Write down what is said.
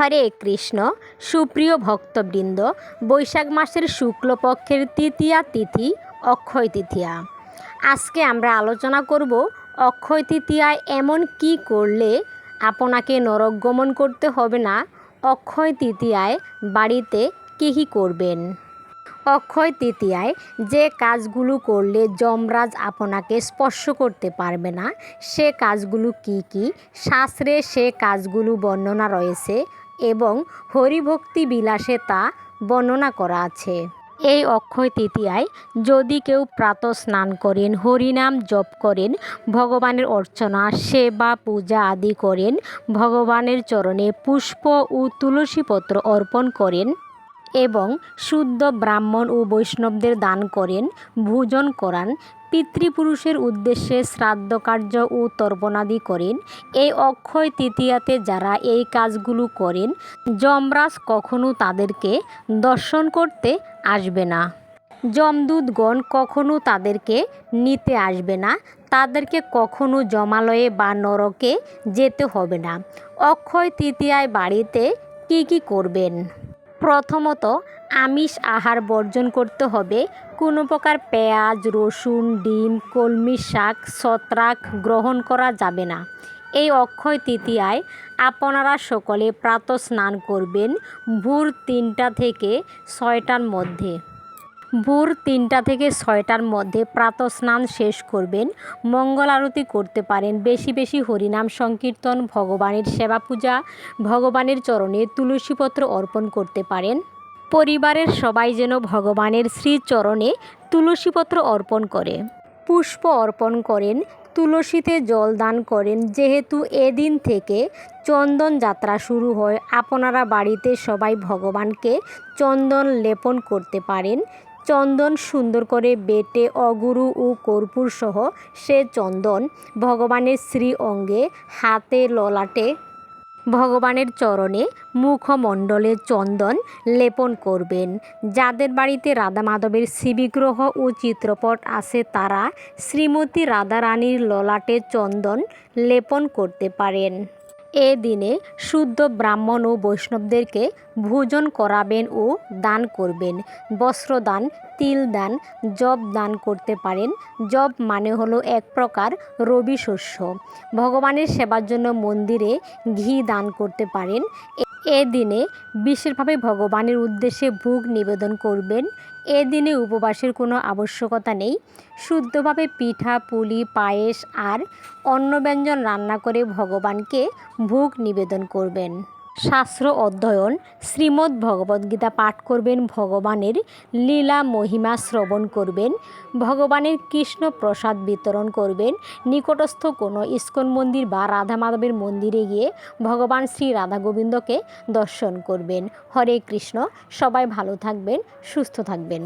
হরে কৃষ্ণ। সুপ্রিয় ভক্তবৃন্দ, বৈশাখ মাসের শুক্লপক্ষের তৃতীয়া তিথি, অক্ষয় তৃতীয়া। আজকে আমরা আলোচনা করব অক্ষয় তৃতীয়ায় এমন কি করলে আপনাকে নরক গমন করতে হবে না? অক্ষয় তৃতীয়ায় বাড়িতে কী কী করবেন? অক্ষয় তৃতীয়ায় যে কাজগুলো করলে যমরাজ আপনাকে স্পর্শ করতে পারবে না, সে কাজগুলো কি কি? শাস্ত্রে সে কাজগুলো বর্ণনা রয়েছে। এবং হরিভক্তি বিলাসে তা বর্ণনা করা আছে। এই অক্ষয় তৃতীয়ায়, যদি কেউ প্রাত স্নান করেন, হরিনাম জপ করেন, ভগবানের অর্চনা, সেবা, পূজা আদি করেন, ভগবানের চরণে পুষ্প ও তুলসীপত্র অর্পণ করেন এবং শুদ্ধ ব্রাহ্মণ ও বৈষ্ণবদের দান করেন, ভোজন করান পিতৃপুরুষের উদ্দেশ্যে শ্রাদ্ধ কার্য ও তর্পণাদি করেন। এই অক্ষয় তৃতীয়াতে যারা এই কাজগুলো করেন, যমরাজ কখনো তাদেরকে দর্শন করতে আসবে না। যমদূতগণ কখনো তাদেরকে নিতে আসবে না। তাদেরকে কখনো জমালয়ে বা নরকে যেতে হবে না। অক্ষয় তৃতীয়ায় বাড়িতে কি কি করবেন? প্রথমত আমিষ আহার বর্জন করতে হবে। কোনো প্রকার পেঁয়াজ, রসুন, ডিম, কলমি শাক, ছত্রাক গ্রহণ করা যাবে না। এই অক্ষয় তৃতীয়ায় আপনারা সকলে প্রাত স্নান করবেন ভোর তিনটা থেকে ছয়টার মধ্যে। ভোর তিনটা থেকে ছয়টার মধ্যে প্রাত স্নান শেষ করবেন, মঙ্গল আরতি করতে পারেন, বেশি বেশি হরিনাম সংকীর্তন, ভগবানের সেবা পূজা, ভগবানের চরণে তুলসীপত্র অর্পণ করতে পারেন। পরিবারের সবাই যেন ভগবানের শ্রীচরণে তুলসীপত্র অর্পণ করে। পুষ্প অর্পণ করেন, তুলসীতে জল দান করেন। যেহেতু এদিন থেকে চন্দন যাত্রা শুরু হয়, আপনারা বাড়িতে সবাই ভগবানকে চন্দন লেপন করতে পারেন। চন্দন সুন্দর করে বেটে অগুরু ও কর্পূর সহ সে চন্দন ভগবানের শ্রী অঙ্গে হাতে ললাটে ভগবানের চরণে মুখমণ্ডলে চন্দন লেপন করবেন। যাদের বাড়িতে রাধা মাধবের শিবিগ্রহ ও চিত্রপট আছে, তারা শ্রীমতী রাধারানীর ললাটে চন্দন লেপন করতে পারেন। এ দিনে শুদ্ধ ব্রাহ্মণ ও বৈষ্ণবদেরকে ভোজন করাবেন ও দান করবেন। বস্ত্রদান তিল দান, জব দান করতে পারেন। জব মানে হলো এক প্রকার রবি শস্য। ভগবানের সেবার জন্য মন্দিরে ঘি দান করতে পারেন। এ দিনে বিশেষভাবে ভগবানের উদ্দেশ্যে ভোগ নিবেদন করবেন। এ দিনে উপবাসের কোনো আবশ্যকতা নেই। শুদ্ধভাবে পিঠা, পুলি, পায়েস আর অন্ন ব্যঞ্জন রান্না করে ভগবানকে ভোগ নিবেদন করবেন। শাস্ত্র অধ্যয়ন শ্রীমদ্ ভগবদ্গীতা পাঠ করবেন, ভগবানের লীলা মহিমা শ্রবণ করবেন, ভগবানের কৃষ্ণ প্রসাদ বিতরণ করবেন, নিকটস্থ কোনো ইস্কন মন্দির বা রাধা মাধবের মন্দিরে গিয়ে ভগবান শ্রী রাধা গোবিন্দকে দর্শন করবেন। হরে কৃষ্ণ, সবাই ভালো থাকবেন, সুস্থ থাকবেন।